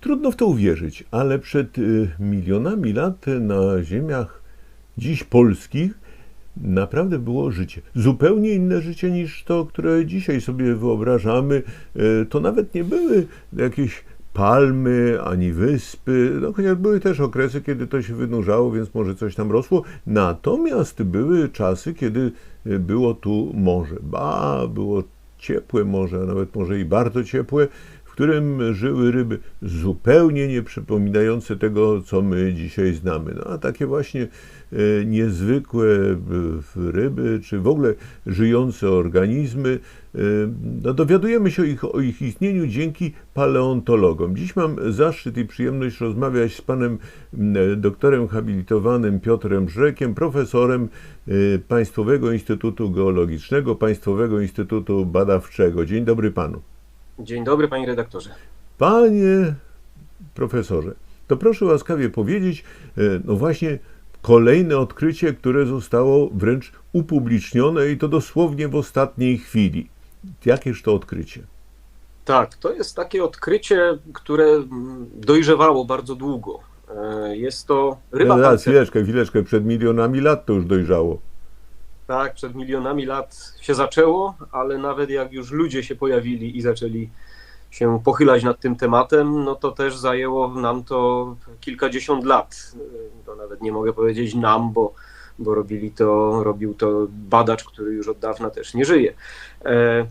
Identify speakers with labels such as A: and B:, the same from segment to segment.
A: Trudno w to uwierzyć, ale przed y, milionami lat na ziemiach dziś polskich naprawdę było życie. Zupełnie inne życie niż to, które dzisiaj sobie wyobrażamy. Y, To nawet nie były jakieś palmy ani wyspy, no chociaż były też okresy, kiedy to się wynurzało, więc może coś tam rosło. Natomiast były czasy, kiedy y, było tu morze. Ba, było ciepłe morze, nawet może i bardzo ciepłe, którym żyły ryby zupełnie nie przypominające tego, co my dzisiaj znamy. No a takie właśnie e, niezwykłe e, ryby, czy w ogóle żyjące organizmy, e, no dowiadujemy się ich, o ich istnieniu dzięki paleontologom. Dziś mam zaszczyt i przyjemność rozmawiać z panem doktorem habilitowanym Piotrem Żrekiem, profesorem Państwowego Instytutu Geologicznego, Państwowego Instytutu Badawczego. Dzień dobry panu.
B: Dzień dobry, panie redaktorze.
A: Panie profesorze, to proszę łaskawie powiedzieć, e, no właśnie kolejne odkrycie, które zostało wręcz upublicznione i to dosłownie w ostatniej chwili. Jakież to odkrycie?
B: Tak, to jest takie odkrycie, które mm, dojrzewało bardzo długo. E, Jest to ryba
A: Zaraz,
B: pancerna.
A: chwileczkę, chwileczkę, przed milionami lat to już dojrzało.
B: Tak, przed milionami lat się zaczęło, ale nawet jak już ludzie się pojawili i zaczęli się pochylać nad tym tematem, no to też zajęło nam to kilkadziesiąt lat. To nawet nie mogę powiedzieć nam, bo, bo robili to, robił to badacz, który już od dawna też nie żyje. E,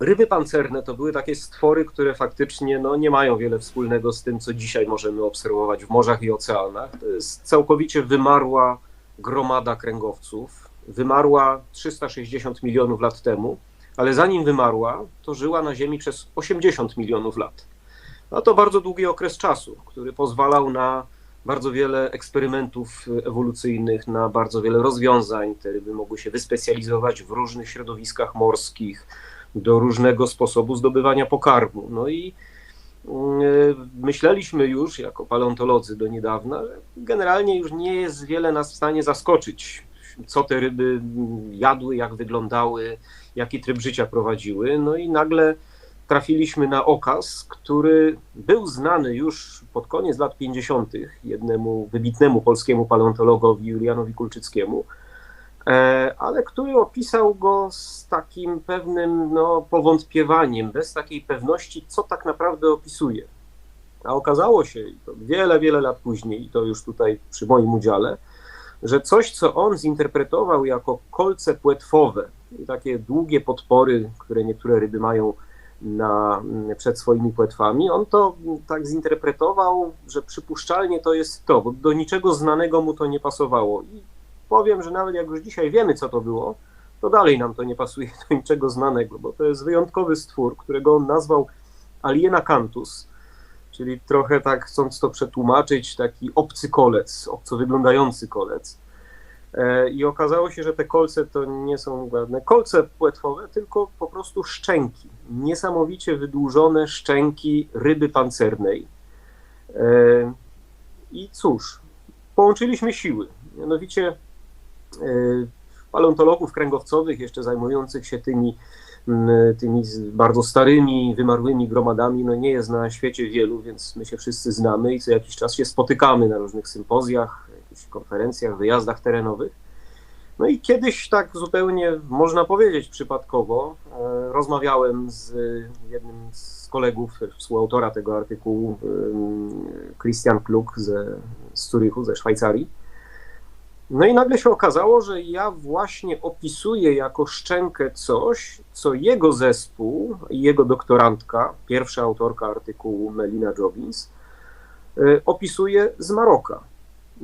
B: Ryby pancerne to były takie stwory, które faktycznie no, nie mają wiele wspólnego z tym, co dzisiaj możemy obserwować w morzach i oceanach. To jest całkowicie wymarła gromada kręgowców. Wymarła 360 milionów lat temu, ale zanim wymarła, to żyła na Ziemi przez 80 milionów lat. No to bardzo długi okres czasu, który pozwalał na bardzo wiele eksperymentów ewolucyjnych, na bardzo wiele rozwiązań. Te ryby mogły się wyspecjalizować w różnych środowiskach morskich, do różnego sposobu zdobywania pokarmu. No i mm, myśleliśmy już jako paleontolodzy do niedawna, że generalnie już nie jest wiele nas w stanie zaskoczyć, co te ryby jadły, jak wyglądały, jaki tryb życia prowadziły. No i nagle trafiliśmy na okaz, który był znany już pod koniec lat 50. jednemu wybitnemu polskiemu paleontologowi Julianowi Kulczyckiemu, e, ale który opisał go z takim pewnym no, powątpiewaniem, bez takiej pewności, co tak naprawdę opisuje. A okazało się, i to wiele, wiele lat później, i to już tutaj przy moim udziale, że coś, co on zinterpretował jako kolce płetwowe, takie długie podpory, które niektóre ryby mają na, przed swoimi płetwami, on to tak zinterpretował, że przypuszczalnie to jest to, bo do niczego znanego mu to nie pasowało. I powiem, że nawet jak już dzisiaj wiemy, co to było, to dalej nam to nie pasuje do niczego znanego, bo to jest wyjątkowy stwór, którego on nazwał Aliena canthus, czyli trochę tak chcąc to przetłumaczyć, taki obcy kolec, obco wyglądający kolec. E, I okazało się, że te kolce to nie są żadne kolce płetwowe, tylko po prostu szczęki. Niesamowicie wydłużone szczęki ryby pancernej. E, I cóż, połączyliśmy siły. Mianowicie e, paleontologów kręgowcowych, jeszcze zajmujących się tymi, m, tymi bardzo starymi, wymarłymi gromadami, no nie jest na świecie wielu, więc my się wszyscy znamy i co jakiś czas się spotykamy na różnych sympozjach, jakichś konferencjach, wyjazdach terenowych. No i kiedyś tak zupełnie, można powiedzieć przypadkowo, e, rozmawiałem z jednym z kolegów, współautora tego artykułu, em, Christian Kluk ze, z Zurychu, ze Szwajcarii. No i nagle się okazało, że ja właśnie opisuję jako szczękę coś, co jego zespół jego doktorantka, pierwsza autorka artykułu Melina Jobbins, y, opisuje z Maroka.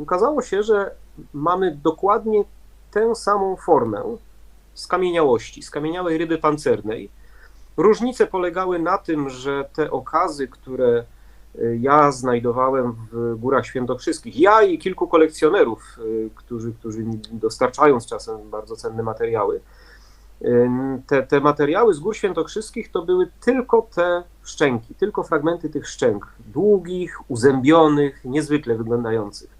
B: Okazało się, że mamy dokładnie tę samą formę skamieniałości, skamieniałej ryby pancernej. Różnice polegały na tym, że te okazy, które ja znajdowałem w Górach Świętokrzyskich, ja i kilku kolekcjonerów, y, którzy, którzy mi dostarczają z czasem bardzo cenne materiały, y, te, te materiały z Gór Świętokrzyskich to były tylko te szczęki, tylko fragmenty tych szczęk, długich, uzębionych, niezwykle wyglądających.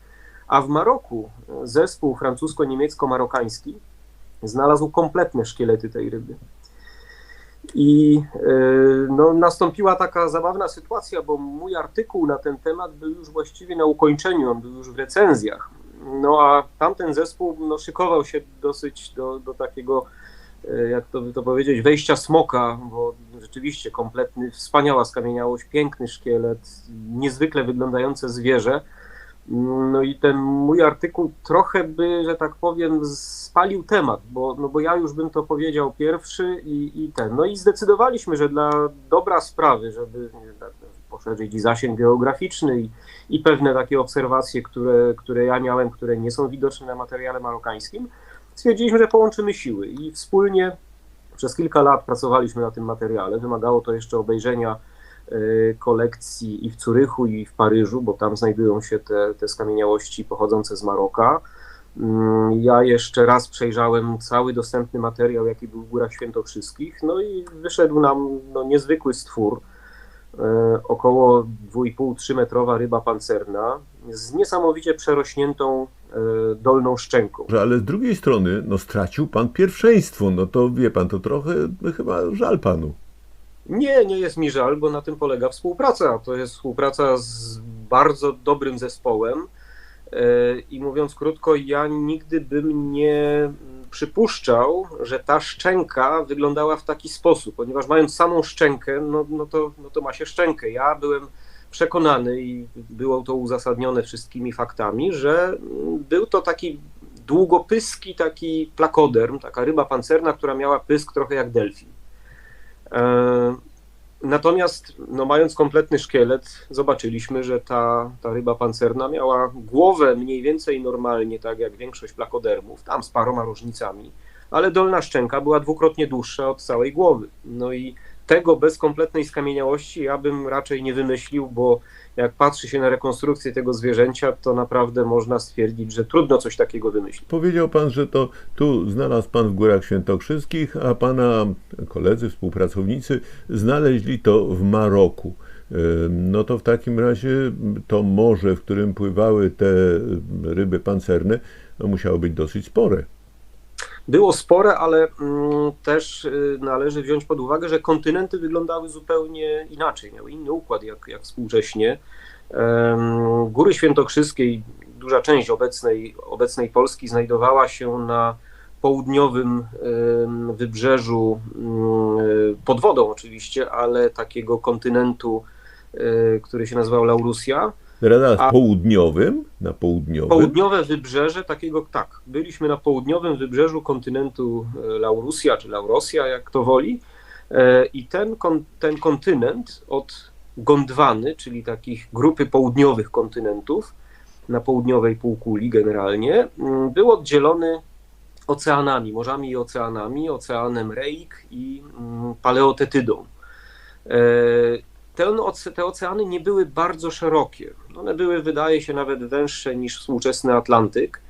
B: A w Maroku e, zespół francusko-niemiecko-marokański znalazł kompletne szkielety tej ryby. I y, no, nastąpiła taka zabawna sytuacja, bo mój artykuł na ten temat był już właściwie na ukończeniu, on był już w recenzjach. No a tamten zespół no, szykował się dosyć do, do takiego, y, jak to, to powiedzieć, wejścia smoka, bo rzeczywiście kompletny, wspaniała skamieniałość, piękny szkielet, niezwykle wyglądające zwierzę. No i ten mój artykuł trochę by, że tak powiem, spalił temat, bo, no bo ja już bym to powiedział pierwszy i, i ten. No i zdecydowaliśmy, że dla dobra sprawy, żeby tak, poszerzyć i zasięg geograficzny i, i pewne takie obserwacje, które, które ja miałem, które nie są widoczne na materiale marokańskim, stwierdziliśmy, że połączymy siły i wspólnie przez kilka lat pracowaliśmy na tym materiale. Wymagało to jeszcze obejrzenia kolekcji i w Curychu, i w Paryżu, bo tam znajdują się te, te skamieniałości pochodzące z Maroka. Mm, Ja jeszcze raz przejrzałem cały dostępny materiał, jaki był w Górach Świętokrzyskich, no i wyszedł nam no, niezwykły stwór, e, około 2,5-3 metrowa ryba pancerna z niesamowicie przerośniętą e, dolną szczęką.
A: Ale z drugiej strony, no stracił pan pierwszeństwo, no to wie pan, to trochę chyba żal panu.
B: Nie, nie jest mi żal, bo na tym polega współpraca. To jest współpraca z bardzo dobrym zespołem. E, I mówiąc krótko, ja nigdy bym nie przypuszczał, że ta szczęka wyglądała w taki sposób, ponieważ mając samą szczękę, no, no, to, no to ma się szczękę. Ja byłem przekonany i było to uzasadnione wszystkimi faktami, że był to taki długopyski, taki plakoderm, taka ryba pancerna, która miała pysk trochę jak delfin. E, Natomiast, no, mając kompletny szkielet, zobaczyliśmy, że ta, ta ryba pancerna miała głowę mniej więcej normalnie, tak jak większość plakodermów, tam z paroma różnicami, ale dolna szczęka była dwukrotnie dłuższa od całej głowy. No i tego bez kompletnej skamieniałości ja bym raczej nie wymyślił, bo jak patrzy się na rekonstrukcję tego zwierzęcia, to naprawdę można stwierdzić, że trudno coś takiego wymyślić.
A: Powiedział pan, że to tu znalazł pan w Górach Świętokrzyskich, a pana koledzy, współpracownicy znaleźli to w Maroku. No to w takim razie to morze, w którym pływały te ryby pancerne, no musiało być dosyć spore.
B: Było spore, ale mm, też y, należy wziąć pod uwagę, że kontynenty wyglądały zupełnie inaczej, miały inny układ jak, jak współcześnie. Góry Świętokrzyskie i duża część obecnej, obecnej Polski znajdowała się na południowym wybrzeżu, mm, pod wodą oczywiście, ale takiego kontynentu, y, który się nazywał Laurusja. A-
A: południowym, na południowym,
B: Południowe wybrzeże takiego, tak, byliśmy na południowym wybrzeżu kontynentu e, Laurusja, czy Laurosja, jak to woli. E, I ten, ten kontynent od Gondwany, czyli takich grupy południowych kontynentów na południowej półkuli generalnie, mm, był oddzielony oceanami, morzami i oceanami, oceanem Reik i mm, Paleotetydą. E, te oceany nie były bardzo szerokie. One były, wydaje się, nawet węższe niż współczesny Atlantyk.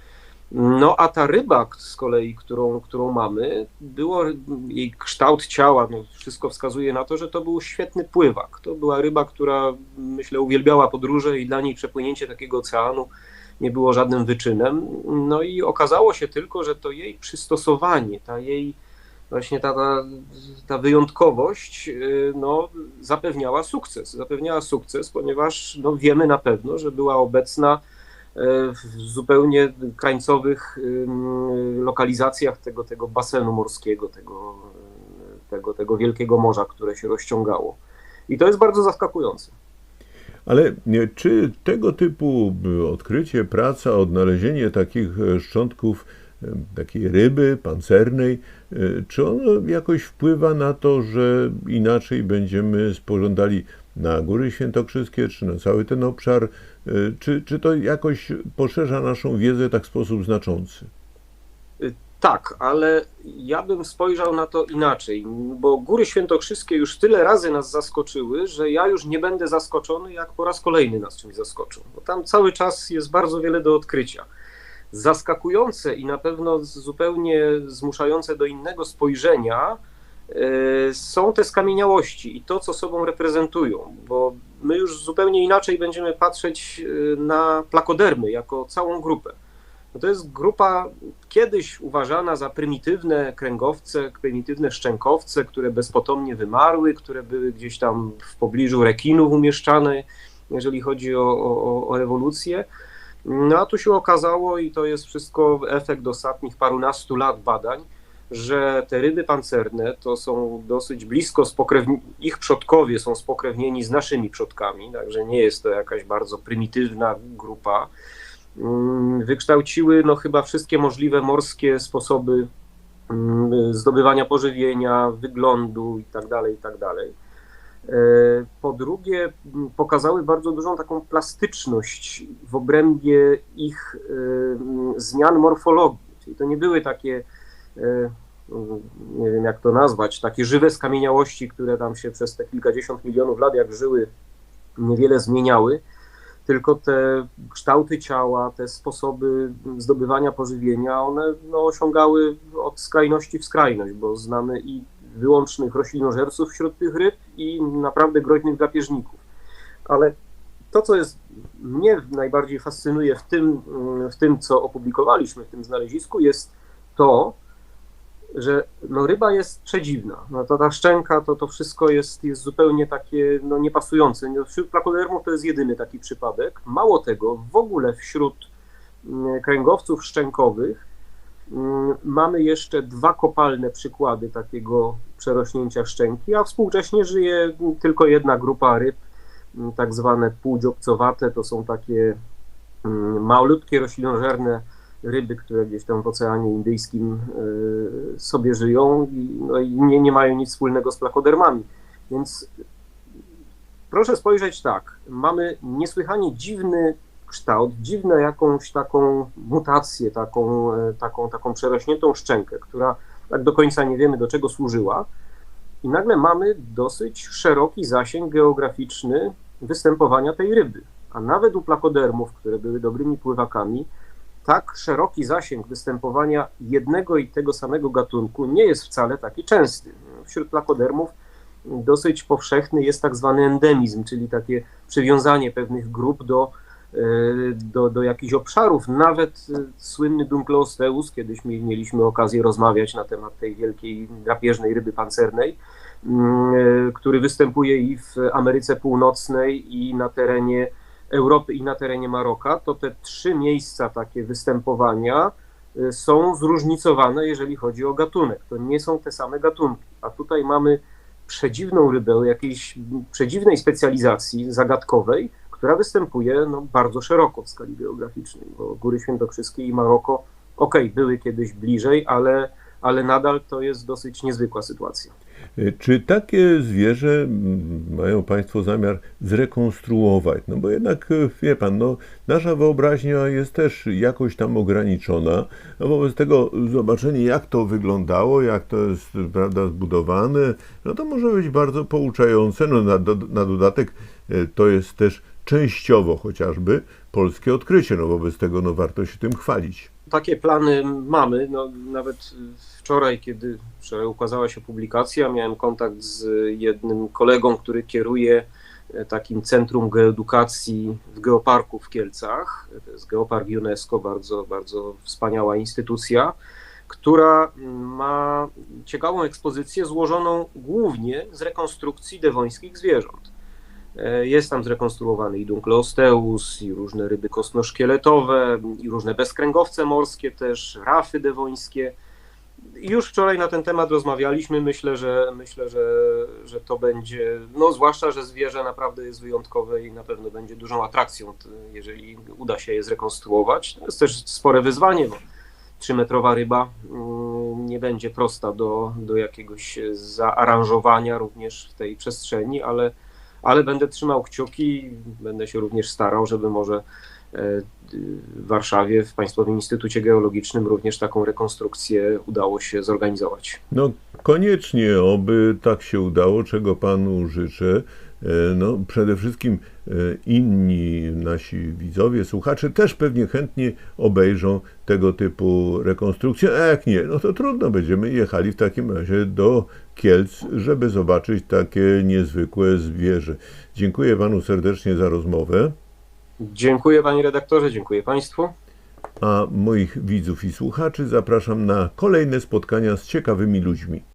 B: No a ta ryba z kolei, którą, którą mamy, było jej kształt ciała, no, wszystko wskazuje na to, że to był świetny pływak. To była ryba, która myślę uwielbiała podróże i dla niej przepłynięcie takiego oceanu nie było żadnym wyczynem. No i okazało się tylko, że to jej przystosowanie, ta jej właśnie ta, ta, ta wyjątkowość y, no, zapewniała sukces. Zapewniała sukces, ponieważ no, wiemy na pewno, że była obecna e, w zupełnie krańcowych lokalizacjach tego, tego basenu morskiego, tego, tego, tego wielkiego morza, które się rozciągało. I to jest bardzo zaskakujące.
A: Ale czy tego typu y, odkrycie, praca, odnalezienie takich szczątków takiej ryby pancernej, y, czy ono jakoś wpływa na to, że inaczej będziemy spoglądali na Góry Świętokrzyskie, czy na cały ten obszar? Y, Czy, czy to jakoś poszerza naszą wiedzę tak w sposób znaczący?
B: Tak, ale ja bym spojrzał na to inaczej, bo Góry Świętokrzyskie już tyle razy nas zaskoczyły, że ja już nie będę zaskoczony, jak po raz kolejny nas czymś zaskoczą, bo tam cały czas jest bardzo wiele do odkrycia. Zaskakujące i na pewno zupełnie zmuszające do innego spojrzenia e, są te skamieniałości i to, co sobą reprezentują, bo my już zupełnie inaczej będziemy patrzeć e, na plakodermy jako całą grupę. No to jest grupa kiedyś uważana za prymitywne kręgowce, prymitywne szczękowce, które bezpotomnie wymarły, które były gdzieś tam w pobliżu rekinów umieszczane, jeżeli chodzi o, o, o ewolucję. No a tu się okazało, i to jest wszystko efekt ostatnich parunastu lat badań, że te ryby pancerne to są dosyć blisko spokrewni, ich przodkowie są spokrewnieni z naszymi przodkami, także nie jest to jakaś bardzo prymitywna grupa. Mm, Wykształciły no, chyba wszystkie możliwe morskie sposoby mm, zdobywania pożywienia, wyglądu itd. itd. E, Po drugie, pokazały bardzo dużą taką plastyczność w obrębie ich e, zmian morfologii. Czyli to nie były takie, e, nie wiem jak to nazwać, takie żywe skamieniałości, które tam się przez te kilkadziesiąt milionów lat, jak żyły, niewiele zmieniały, tylko te kształty ciała, te sposoby zdobywania pożywienia, one no, osiągały od skrajności w skrajność, bo znamy i wyłącznych roślinożerców wśród tych ryb i naprawdę groźnych drapieżników. Ale to, co jest mnie najbardziej fascynuje w tym, w tym, co opublikowaliśmy w tym znalezisku, jest to, że no, ryba jest przedziwna. No, to ta szczęka, to, to wszystko jest, jest zupełnie takie no, niepasujące. No, Wśród plakodermów to jest jedyny taki przypadek. Mało tego, w ogóle wśród mm, kręgowców szczękowych mm, mamy jeszcze dwa kopalne przykłady takiego przerośnięcia szczęki, a współcześnie żyje tylko jedna grupa ryb, mm, tak zwane półdziobcowate, to są takie mm, malutkie roślinożerne ryby, które gdzieś tam w Oceanie Indyjskim y, sobie żyją i, no, i nie, nie mają nic wspólnego z plakodermami. Więc proszę spojrzeć tak, mamy niesłychanie dziwny kształt, dziwną jakąś taką mutację, taką, e, taką, taką przerośniętą szczękę, która tak do końca nie wiemy do czego służyła i nagle mamy dosyć szeroki zasięg geograficzny występowania tej ryby. A nawet u plakodermów, które były dobrymi pływakami, tak szeroki zasięg występowania jednego i tego samego gatunku nie jest wcale taki częsty. Wśród plakodermów dosyć powszechny jest tak zwany endemizm, czyli takie przywiązanie pewnych grup do, do, do jakichś obszarów. Nawet e, słynny Dunkleosteus, kiedyś mi- mieliśmy okazję rozmawiać na temat tej wielkiej drapieżnej ryby pancernej, mm, e, który występuje i w Ameryce Północnej, i na terenie Europy i na terenie Maroka, to te trzy miejsca takie występowania są zróżnicowane, jeżeli chodzi o gatunek. To nie są te same gatunki. A tutaj mamy przedziwną rybę jakiejś przedziwnej specjalizacji zagadkowej, która występuje no, bardzo szeroko w skali geograficznej, bo Góry Świętokrzyskie i Maroko, okej, były kiedyś bliżej, ale, ale nadal to jest dosyć niezwykła sytuacja.
A: Y, Czy takie zwierzę mają Państwo zamiar zrekonstruować? No bo jednak, y, wie Pan, no, nasza wyobraźnia jest też jakoś tam ograniczona, a wobec tego zobaczenie, jak to wyglądało, jak to jest, prawda, zbudowane, no to może być bardzo pouczające. No na, na dodatek y, to jest też częściowo chociażby polskie odkrycie, no wobec tego no, warto się tym chwalić.
B: Takie plany mamy. No, nawet wczoraj, kiedy wczoraj ukazała się publikacja, miałem kontakt z jednym kolegą, który kieruje e, takim centrum geoedukacji w Geoparku w Kielcach. To jest Geopark UNESCO, bardzo, bardzo wspaniała instytucja, która ma ciekawą ekspozycję złożoną głównie z rekonstrukcji dewońskich zwierząt. E, Jest tam zrekonstruowany i Dunkleosteus, i różne ryby kostnoszkieletowe, i różne bezkręgowce morskie też, rafy dewońskie. Już wczoraj na ten temat rozmawialiśmy. Myślę, że myślę, że, że to będzie, no zwłaszcza, że zwierzę naprawdę jest wyjątkowe i na pewno będzie dużą atrakcją, jeżeli uda się je zrekonstruować. To jest też spore wyzwanie, bo trzymetrowa ryba mm, nie będzie prosta do, do jakiegoś zaaranżowania również w tej przestrzeni, ale ale będę trzymał kciuki, będę się również starał, żeby może e, w Warszawie, w Państwowym Instytucie Geologicznym również taką rekonstrukcję udało się zorganizować.
A: No koniecznie, oby tak się udało, czego Panu życzę. E, No, przede wszystkim e, inni nasi widzowie, słuchacze też pewnie chętnie obejrzą tego typu rekonstrukcje, a jak nie, no to trudno, będziemy jechali w takim razie do Kielc, żeby zobaczyć takie niezwykłe zwierzę. Dziękuję Panu serdecznie za rozmowę.
B: Dziękuję Panie redaktorze, dziękuję Państwu.
A: A moich widzów i słuchaczy zapraszam na kolejne spotkania z ciekawymi ludźmi.